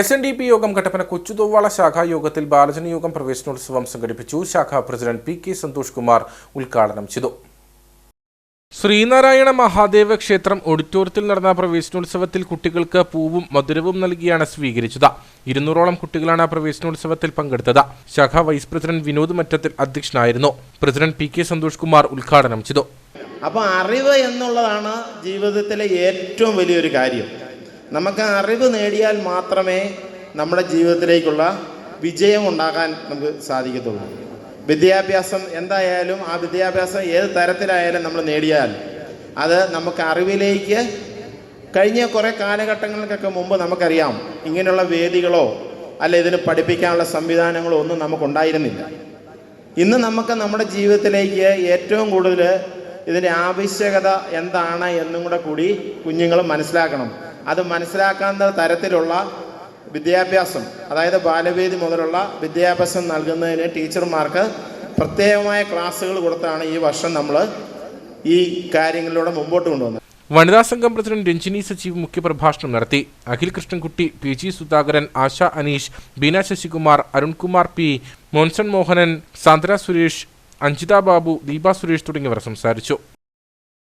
S N D P യോഗം കട്ടപ്പന കൊച്ചുതോവാള ശാഖാ യോഗത്തിൽ ബാലജന യോഗം പ്രവേശനോത്സവം സംഘടിപ്പിച്ചു. ശാഖാ president P K Santhosh Kumar ഉദ്ഘാടനം ചെയ്തു. ശ്രീനാരായണ മഹാദേവ ക്ഷേത്രം ഓഡിറ്റോറിയത്തിൽ നടന്ന പ്രവേശനോത്സവത്തിൽ കുട്ടികൾക്ക് പൂവും മധുരവും നൽകിയാണ് സ്വീകരിച്ചത്. ഇരുന്നൂറോളം കുട്ടികളാണ് പ്രവേശനോത്സവത്തിൽ പങ്കെടുത്തത്. ശാഖ വൈസ് പ്രസിഡന്റ് വിനോദ് മറ്റത്തിൽ അധ്യക്ഷനായിരുന്നു. President P K Santhosh Kumar ഉദ്ഘാടനം ചെയ്തു. അപ്പോൾ അറിവ് എന്നുള്ളതാണ് ജീവിതത്തിലെ ഏറ്റവും വലിയൊരു കാര്യം. നമുക്ക് അറിവ് നേടിയാൽ മാത്രമേ നമ്മുടെ ജീവിതത്തിലേക്കുള്ള വിജയം ഉണ്ടാക്കാൻ നമുക്ക് സാധിക്കത്തുള്ളൂ. വിദ്യാഭ്യാസം എന്തായാലും ആ വിദ്യാഭ്യാസം ഏത് തരത്തിലായാലും നമ്മൾ നേടിയാൽ അത് നമുക്ക് അറിവിലേക്ക് കഴിഞ്ഞ കുറേ കാലഘട്ടങ്ങൾക്കൊക്കെ മുമ്പ് നമുക്കറിയാം. ഇങ്ങനെയുള്ള വേദികളോ അല്ല ഇതിന് പഠിപ്പിക്കാനുള്ള സംവിധാനങ്ങളോ ഒന്നും നമുക്കുണ്ടായിരുന്നില്ല. ഇന്ന് നമുക്ക് നമ്മുടെ ജീവിതത്തിലേക്ക് ഏറ്റവും കൂടുതൽ ഇതിന്റെ ആവശ്യകത എന്താണ് എന്നും കൂടെ കൂടി കുഞ്ഞുങ്ങൾ മനസ്സിലാക്കണം. അത് മനസ്സിലാക്കാവുന്ന തരത്തിലുള്ള വിദ്യാഭ്യാസം അതായത് ബാലവേദി മുതലുള്ള വിദ്യാഭ്യാസം നൽകുന്നതിന് ടീച്ചർമാർക്ക് പ്രത്യേകമായ ക്ലാസ്സുകൾ കൊടുത്താണ് ഈ വർഷം നമ്മൾ ഈ കാര്യങ്ങളിലൂടെ മുമ്പോട്ട് കൊണ്ടുവന്നത്. വനിതാ സംഘം പ്രസിഡന്റ് രഞ്ജിനി സജീവ് മുഖ്യപ്രഭാഷണം നടത്തി. Akhil Krishnankutty P G Sudhakaran Asha Aneesh Beena Sasikumar Arunkumar P Monson Mohanan Sandra Suresh Anjitha Babu Deepa Suresh തുടങ്ങിയവർ സംസാരിച്ചു.